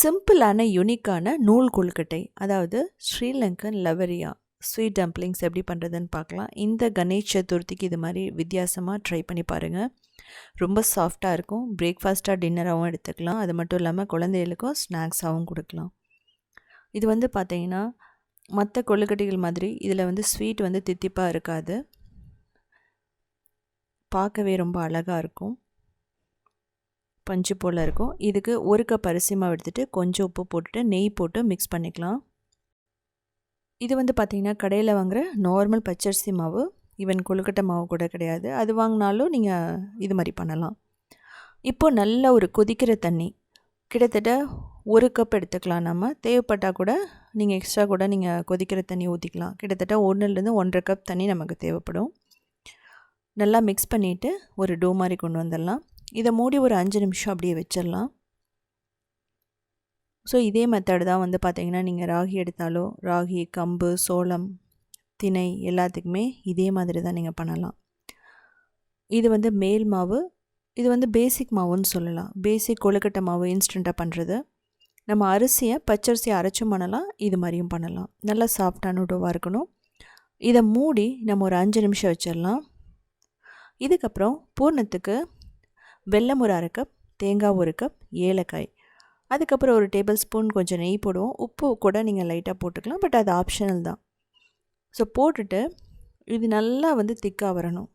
சிம்பிளான யுனிக்கான நூல் கொழுக்கட்டை அதாவது ஸ்ரீலங்கன் லவரியா ஸ்வீட் டம்ப்ளிங்ஸ் எப்படி பண்ணுறதுன்னு பார்க்கலாம். இந்த கணேஷ் சதுர்த்திக்கு இது மாதிரி வித்தியாசமாக ட்ரை பண்ணி பாருங்கள் ரொம்ப சாஃப்டாக இருக்கும். பிரேக்ஃபாஸ்ட்டாக டின்னராகவும் எடுத்துக்கலாம். அது மட்டும் இல்லாமல் குழந்தைகளுக்கும் ஸ்நாக்ஸாகவும் கொடுக்கலாம். இது வந்து பார்த்திங்கன்னா மற்ற கொழுக்கட்டைகள் மாதிரி இதில் வந்து ஸ்வீட் வந்து தித்திப்பாக இருக்காது. பார்க்கவே ரொம்ப அழகாக இருக்கும். பஞ்சு போல் இருக்கும். இதுக்கு ஒரு கப் அரிசி மாவு எடுத்துகிட்டு கொஞ்சம் உப்பு போட்டுட்டு நெய் போட்டு மிக்ஸ் பண்ணிக்கலாம். இது வந்து பார்த்திங்கன்னா கடையில் வாங்குகிற நார்மல் பச்சரிசி மாவு. ஈவன் கொழுக்கட்டை மாவு கூட கிடையாது. அது வாங்கினாலும் நீங்கள் இது மாதிரி பண்ணலாம். இப்போது நல்ல ஒரு கொதிக்கிற தண்ணி. கிட்டத்தட்ட ஒரு கப் எடுத்துக்கலாம் நம்ம. தேவைப்பட்டால் கூட நீங்கள் எக்ஸ்ட்ரா கூட நீங்கள் கொதிக்கிற தண்ணி ஊற்றிக்கலாம் கிட்டத்தட்ட ஒன்றுலேருந்து ஒன்றரை கப் தண்ணி நமக்கு தேவைப்படும். நல்லா மிக்ஸ் பண்ணிவிட்டு ஒரு டோ மாதிரி கொண்டு வந்துடலாம். இதை மூடி ஒரு அஞ்சு நிமிஷம் அப்படியே வச்சிடலாம். ஸோ இதே மெத்தடு தான் வந்து பார்த்திங்கன்னா நீங்கள் ராகி எடுத்தாலோ ராகி கம்பு சோளம் திணை எல்லாத்துக்குமே இதே மாதிரி தான் நீங்கள் பண்ணலாம். இது வந்து மேல் மாவு இது வந்து பேசிக் மாவுன்னு சொல்லலாம். பேசிக் கொழுக்கட்டை மாவு இன்ஸ்டண்ட்டாக பண்ணுறது நம்ம அரிசியை பச்சரிசியை அரைச்சும் பண்ணலாம் இது மாதிரியும் பண்ணலாம். நல்லா சாஃப்டான உடவாக இருக்கணும். இதை மூடி நம்ம ஒரு அஞ்சு நிமிஷம் வச்சிடலாம். இதுக்கப்புறம் பூர்ணத்துக்கு வெல்லம் ஒரு அரை கப் தேங்காய் ஒரு கப் ஏலக்காய். அதுக்கப்புறம் ஒரு டேபிள் ஸ்பூன் கொஞ்சம் நெய் போடுவோம். உப்பு கூட நீங்கள் லைட்டாக போட்டுக்கலாம். பட் அது ஆப்ஷனல் தான். ஸோ போட்டுட்டு இது நல்லா வந்து திக்காக வரணும்.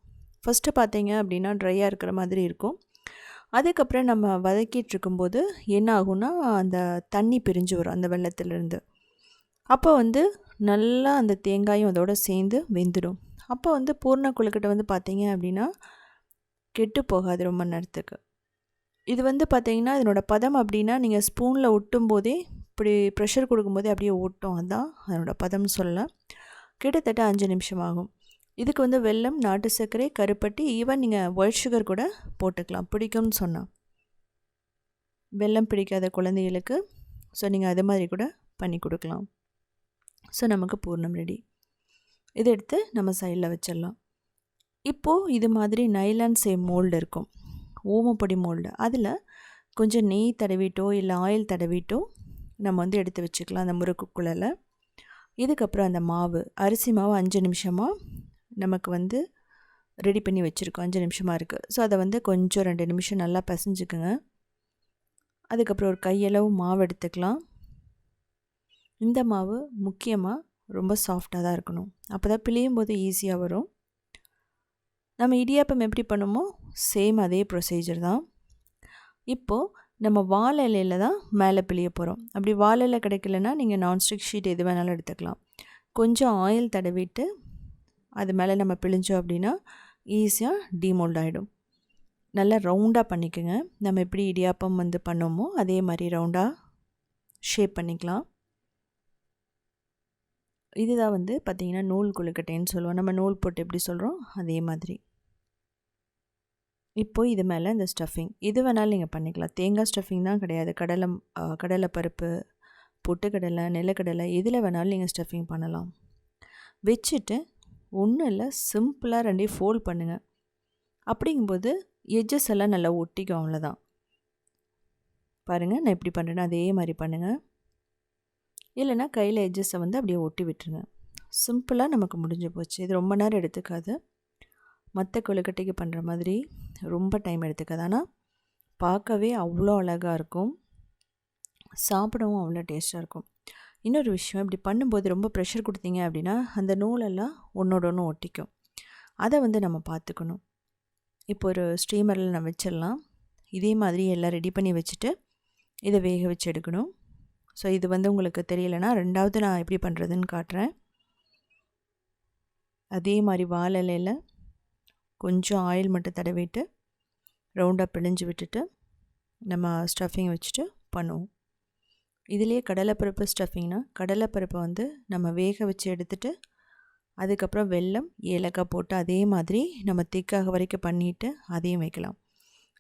ஃபஸ்ட்டு பார்த்தீங்க அப்படின்னா ட்ரையாக இருக்கிற மாதிரி இருக்கும். அதுக்கப்புறம் நம்ம வதக்கிட்டு இருக்கும்போது என்ன ஆகும்னா அந்த தண்ணி பிரிஞ்சு வரும் அந்த வெள்ளத்துலேருந்து. அப்போ வந்து நல்லா அந்த தேங்காயும் அதோடு சேர்ந்து வெந்துடும். அப்போ வந்து பூர்ண குழுக்கிட்ட வந்து பார்த்தீங்க அப்படின்னா கெட்டு போகாது ரொம்ப நேரத்துக்கு. இது வந்து பார்த்திங்கன்னா இதனோட பதம் அப்படின்னா நீங்கள் ஸ்பூனில் ஒட்டும் போதே இப்படி ப்ரெஷர் கொடுக்கும்போதே அப்படியே ஒட்டும். அதுதான் அதனோட பதம்னு சொல்லலாம். கிட்டத்தட்ட அஞ்சு நிமிஷம் ஆகும் இதுக்கு வந்து வெல்லம் நாட்டு சர்க்கரை கருப்பட்டி ஈவன் நீங்கள் ஒயிட் சுகர் கூட போட்டுக்கலாம். பிடிக்கும்னு சொன்னால் வெல்லம் பிடிக்காத குழந்தைகளுக்கு ஸோ நீங்கள் அது மாதிரி கூட பண்ணி கொடுக்கலாம். ஸோ நமக்கு பூர்ணம் ரெடி இதை எடுத்து நம்ம சைடில் வச்சிடலாம். இப்போது இது மாதிரி நைலான் சேம் மோல்டு இருக்கும். ஓமப்பொடி மோல்டு அதில் கொஞ்சம் நெய் தடவிட்டோ இல்லை ஆயில் தடவிட்டோ நம்ம வந்து எடுத்து வச்சுக்கலாம் அந்த முறுக்குக்குள்ளே இதுக்கப்புறம் அந்த மாவு. அரிசி மாவு அஞ்சு நிமிஷமாக நமக்கு வந்து ரெடி பண்ணி வச்சுருக்கோம். அஞ்சு நிமிஷமாக இருக்குது ஸோ அதை வந்து கொஞ்சம் ரெண்டு நிமிஷம் நல்லா பசைஞ்சுக்குங்க. அதுக்கப்புறம் ஒரு கையளவு மாவு எடுத்துக்கலாம். இந்த மாவு முக்கியமாக ரொம்ப சாஃப்டாக தான் இருக்கணும். அப்போ தான் பிழியும் போது ஈஸியாக வரும். நம்ம இடியாப்பம் எப்படி பண்ணுமோ சேம் அதே ப்ரொசீஜர் தான். இப்போது நம்ம வாழை இலையில் தான் மேலே பிழிய போகிறோம் அப்படி வாழை இலை கிடைக்கலன்னா நீங்கள் நான்ஸ்டிக் ஷீட் எது வேணாலும் எடுத்துக்கலாம். கொஞ்சம் ஆயில் தடவிட்டு அது மேலே நம்ம பிழிஞ்சோம் அப்படின்னா ஈஸியாக டீமோல்ட் ஆகிடும் நல்லா ரவுண்டாக பண்ணிக்கோங்க. நம்ம எப்படி இடியாப்பம் வந்து பண்ணோமோ அதே மாதிரி ரவுண்டாக ஷேப் பண்ணிக்கலாம். இதுதான் வந்து பார்த்திங்கன்னா நூல் கொழுக்கட்டைன்னு சொல்லுவோம். நம்ம நூல் போட்டு எப்படி சொல்கிறோம் அதே மாதிரி. இப்போது இது மேலே இந்த ஸ்டஃபிங் இது வேணாலும் நீங்கள் பண்ணிக்கலாம். தேங்காய் ஸ்டஃபிங் தான் கிடையாது. கடலை கடலை பருப்பு பொட்டுக்கடலை நிலக்கடலை எதில் வேணாலும் நீங்கள் ஸ்டஃபிங் பண்ணலாம். வச்சுட்டு ஒன்றும் இல்லை சிம்பிளாக ரெண்டையும் ஃபோல்ட் பண்ணுங்கள் அப்படிங்கும்போது எஜ்ஜஸ் எல்லாம் நல்லா ஒட்டிக்கும் அவ்வளோதான் பாருங்கள் நான் எப்படி பண்ணுறேன்னா அதே மாதிரி பண்ணுங்கள் இல்லைனா கையில் எஜ்ஜஸை வந்து அப்படியே ஒட்டி விட்டுருங்க. சிம்பிளாக நமக்கு முடிஞ்சு போச்சு. இது ரொம்ப நேரம் எடுத்துக்காது. மற்ற கொழுக்கட்டைக்கு பண்ணுற மாதிரி ரொம்ப டைம் எடுத்துக்காது. ஆனால் பார்க்கவே அவ்வளோ அழகாக இருக்கும். சாப்பிடவும் அவ்வளோ டேஸ்ட்டாக இருக்கும். இன்னொரு விஷயம் இப்படி பண்ணும்போது ரொம்ப ப்ரெஷர் கொடுத்தீங்க அப்படின்னா அந்த நூலெல்லாம் ஒன்றோட ஒன்று ஒட்டிக்கும். அதை வந்து நம்ம பார்த்துக்கணும். இப்போ ஒரு ஸ்டீமரில் நான் வச்சிடலாம். இதே மாதிரி எல்லாம் ரெடி பண்ணி வச்சுட்டு இதை வேக வச்சு எடுக்கணும். ஸோ இது வந்து உங்களுக்கு தெரியலைன்னா ரெண்டாவது நான் எப்படி பண்ணுறதுன்னு காட்டுறேன். அதே மாதிரி வாழலையில் கொஞ்சம் ஆயில் மட்டும் தடவிட்டு ரவுண்டாக பிழிஞ்சு விட்டுட்டு நம்ம ஸ்டஃபிங் வச்சுட்டு பண்ணுவோம். இதிலே கடலைப்பருப்பு ஸ்டஃபிங்னா கடலைப்பருப்பை வந்து நம்ம வேக வச்சு எடுத்துட்டு அதுக்கப்புறம் வெல்லம் ஏலக்காய் போட்டு அதே மாதிரி நம்ம திக்காக வரைக்கும் பண்ணிவிட்டு அதையும் வைக்கலாம்.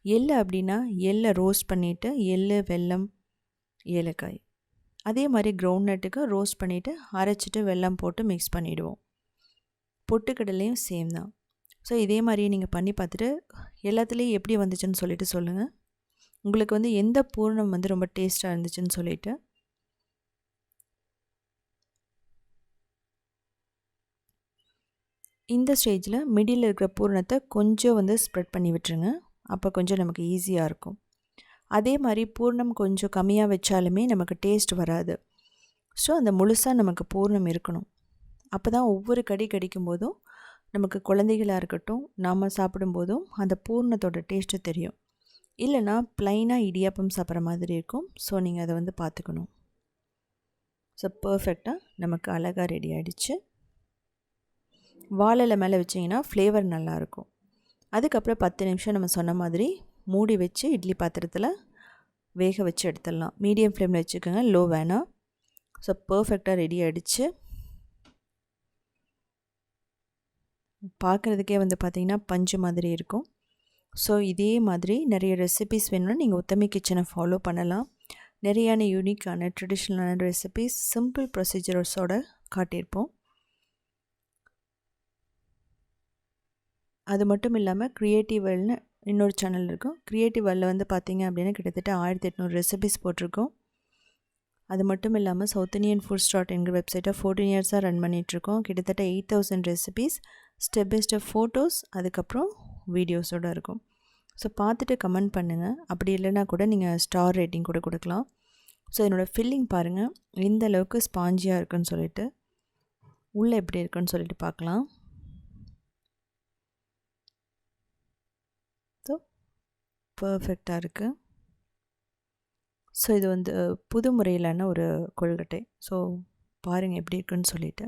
எள்ளு அப்படின்னா எள்ளை ரோஸ்ட் பண்ணிவிட்டு எள்ளு வெல்லம் ஏலக்காய். அதே மாதிரி க்ரௌண்ட் நட்டுக்கு ரோஸ்ட் பண்ணிவிட்டு அரைச்சிட்டு வெல்லம் போட்டு மிக்ஸ் பண்ணிவிடுவோம் பொட்டுக்கடலையும் சேம் தான். ஸோ இதே மாதிரியே நீங்கள் பண்ணி பார்த்துட்டு எல்லாத்துலேயும் எப்படி வந்துச்சுன்னு சொல்லிட்டு சொல்லுங்கள் உங்களுக்கு வந்து எந்த பூர்ணம் வந்து ரொம்ப டேஸ்ட்டாக இருந்துச்சுன்னு சொல்லிட்டு. இந்த ஸ்டேஜில் மிடில் இருக்கிற பூரணத்தை கொஞ்சம் வந்து ஸ்ப்ரெட் பண்ணி விட்டுருங்க. அப்போ கொஞ்சம் நமக்கு ஈஸியாக இருக்கும். அதே மாதிரி பூர்ணம் கொஞ்சம் கம்மியாக வச்சாலுமே நமக்கு டேஸ்ட் வராது. ஸோ அந்த முழுசாக நமக்கு பூர்ணம் இருக்கணும். அப்போ தான் ஒவ்வொரு கடி கடிக்கும் போதும் நமக்கு குழந்தைகளாக இருக்கட்டும் நாம் சாப்பிடும்போதும் அந்த பூர்ணத்தோட டேஸ்ட்டு தெரியும். இல்லைனா ப்ளைனாக இடியாப்பம் சாப்பிட்ற மாதிரி இருக்கும். ஸோ நீங்கள் அதை வந்து பார்த்துக்கணும். ஸோ பர்ஃபெக்டாக நமக்கு அழகாக ரெடி ஆகிடுச்சு வாழலை மேலே வச்சிங்கன்னா ஃப்ளேவர் நல்லாயிருக்கும் அதுக்கப்புறம் பத்து நிமிஷம் நம்ம சொன்ன மாதிரி மூடி வச்சு இட்லி பாத்திரத்தில் வேக வச்சு எடுத்துடலாம். மீடியம் ஃப்ளேமில் வச்சுக்கோங்க. லோ வேணாம். ஸோ பர்ஃபெக்டாக ரெடி ஆகிடுச்சு பார்க்குறதுக்கே வந்து பார்த்திங்கன்னா பஞ்சு மாதிரி இருக்கும். ஸோ இதே மாதிரி நிறைய ரெசிபிஸ் வேணும்னா நீங்கள் உத்தமி கிச்சனை ஃபாலோ பண்ணலாம். நிறையான யூனிக்கான ட்ரெடிஷ்னலான ரெசிபிஸ் சிம்பிள் ப்ரொசீஜர்ஸோட காட்டியிருப்போம். அது மட்டும் இல்லாமல் க்ரியேட்டிவ் வேல்னு இன்னொரு சேனல் இருக்கும். க்ரியேட்டிவ் வேலில் வந்து பார்த்திங்க அப்படின்னா கிட்டத்தட்ட ஆயிரத்தி எட்நூறு ரெசிபிஸ் போட்டிருக்கோம். அது மட்டும் இல்லாமல் சவுத் இண்டியன் ஃபுட்ஸ் ஸ்டாட் என்கிற வெப்சைட்டை ஃபோர்டீன் இயர்ஸாக ரன் பண்ணிகிட்ருக்கோம் கிட்டத்தட்ட eight thousand recipes step by step photos அதுக்கப்புறம் வீடியோஸோடு இருக்கும். ஸோ பார்த்துட்டு கமெண்ட் பண்ணுங்கள் அப்படி இல்லைனா கூட நீங்கள் ஸ்டார் ரேட்டிங் கூட கொடுக்கலாம். ஸோ என்னோடய ஃபில்லிங் பாருங்கள் எந்த அளவுக்கு ஸ்பாஞ்சியாக இருக்குன்னு சொல்லிட்டு. உள்ளே எப்படி இருக்குன்னு சொல்லிட்டு பார்க்கலாம். ஸோ பர்ஃபெக்டாக இருக்குது ஸோ இது வந்து புது முறையிலான ஒரு கொள்கட்டை. ஸோ பாருங்கள் எப்படி இருக்குன்னு சொல்லிவிட்டு